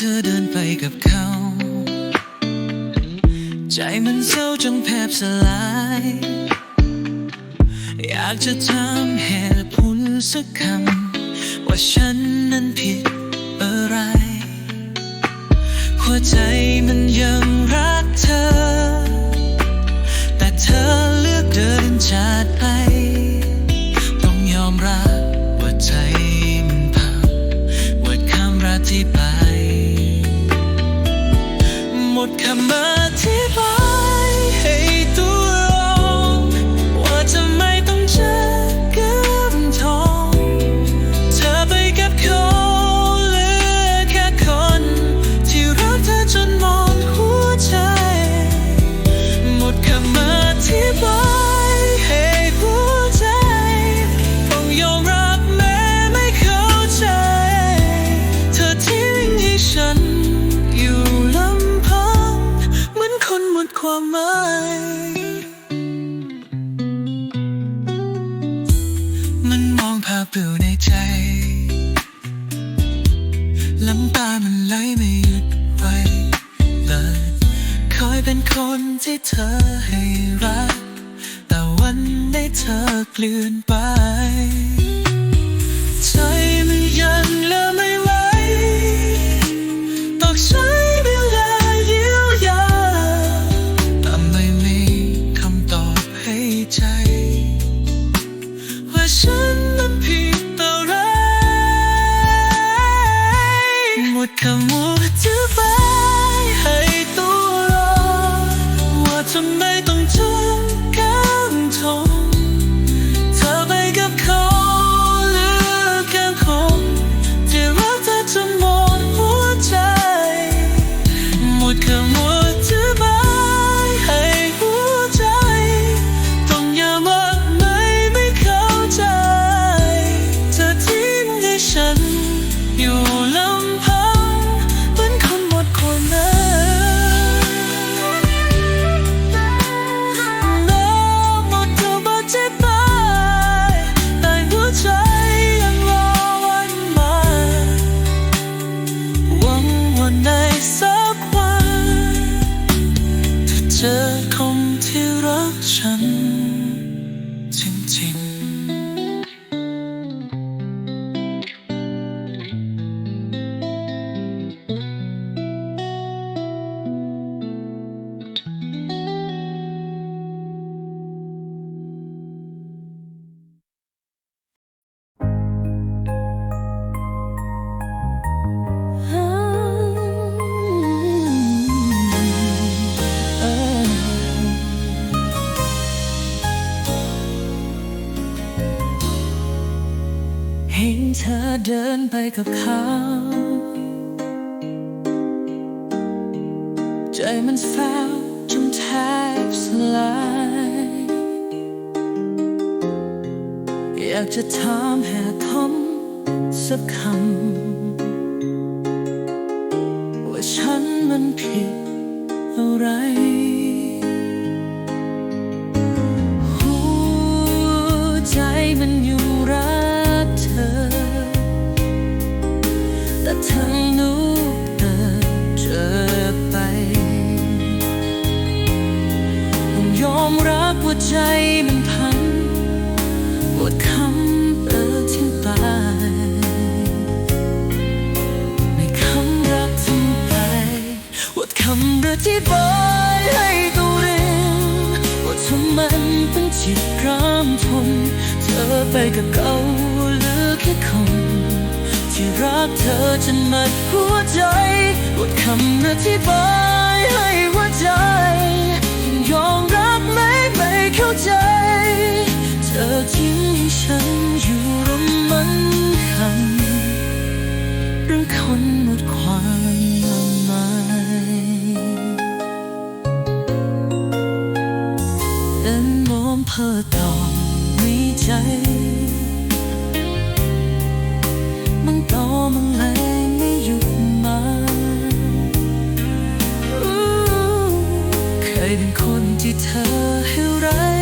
เธอเดินไปกับเขา ใจมันเศร้าจนแผบสลาย อยากจะถามเหตุผลสักคำ ว่าฉันนั้นผิดอะไรหัวใจมัน ภาพเปลี่ยวในใจลำตามันไหลไม่หยุดไว้เลยคอยเป็นคนที่เธอให้รัก แต่วันได้เธอกลืนไป อยู่ลำพังเหมือนคนหมดความหมายน้อหมดคำอธิบายแต่หัวใจยังรอวันใหม่หวังว่าในสักวันเธอเจอคนที่รักฉันจริงๆ เดินไปกับเขา ใจมันแฟวจนแทบสลาย อยากจะถามเหตุผลสักคำ ว่าฉันมันผิดอะไร บายให้ตัวเองว่าทำไมเป็นจิตรามทนเธอไปกับเขาเหลือแค่คนที่รักเธอจนหมดหัวใจหมดคำอธิบายให้หัวใจยังยอมรับไหมไม่เข้าใจ เธอทิ้งให้ฉันอยู่รำมันคันเรื่องคนหมดความ เพ้อต่อมีใจมันต่อมันไหลไม่หยุดมาเคยเป็นคนที่เธอให้ไรา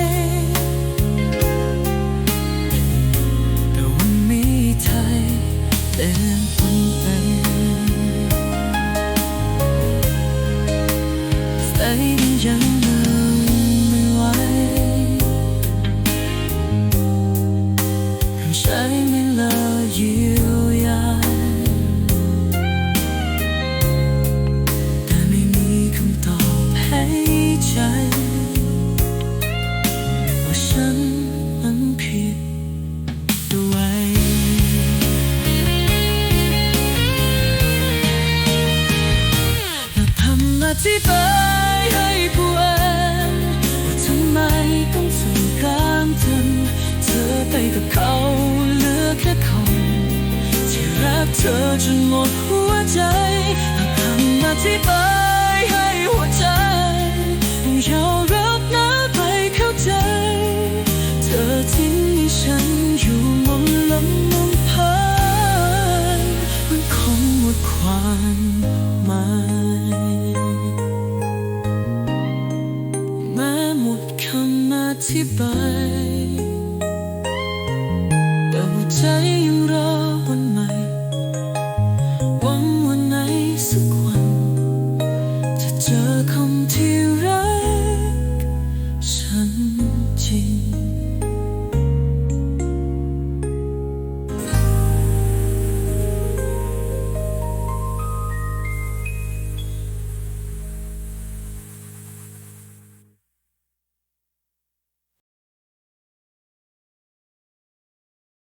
ธอจนหมดหัวใจหากคำอธิบายให้หัวใจยอมรับนะไปเข้าใจ เธอทิ้งให้ฉันอยู่มนลำมนำพานมันคงหมดความหมายแม้หมดคำอธิบาย